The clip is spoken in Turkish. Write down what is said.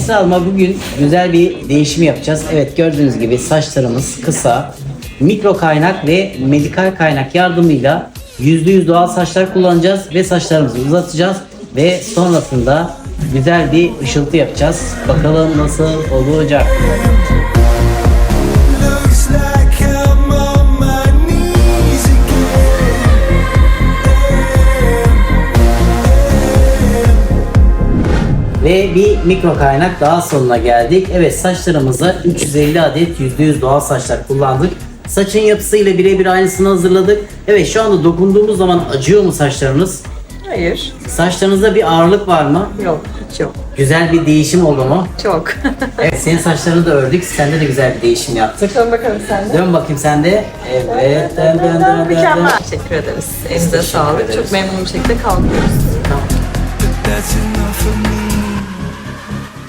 Esra Alma bugün güzel bir değişim yapacağız. Evet gördüğünüz gibi saçlarımız kısa, mikro kaynak ve medikal kaynak yardımıyla %100 doğal saçlar kullanacağız ve saçlarımızı uzatacağız ve sonrasında güzel bir ışıltı yapacağız. Bakalım nasıl olacak. Ve bir mikro kaynak daha sonuna geldik. Evet saçlarımıza 350 adet %100 doğal saçlar kullandık. Saçın yapısıyla birebir aynısını hazırladık. Evet şu anda dokunduğumuz zaman acıyor mu saçlarınız? Hayır. Saçlarınızda bir ağırlık var mı? Yok. Hiç yok. Güzel bir değişim oldu mu? Çok. Evet senin saçlarını da ördük. Sende de güzel bir değişim yaptık. Dön bakalım sen de. Dön bakayım sen de. Evet. Dön dön dön dön. dön. Mükemmel. Teşekkür ederiz. Elinize sağlık. ederiz. Çok memnun bir şekilde kalkıyoruz. Tamam.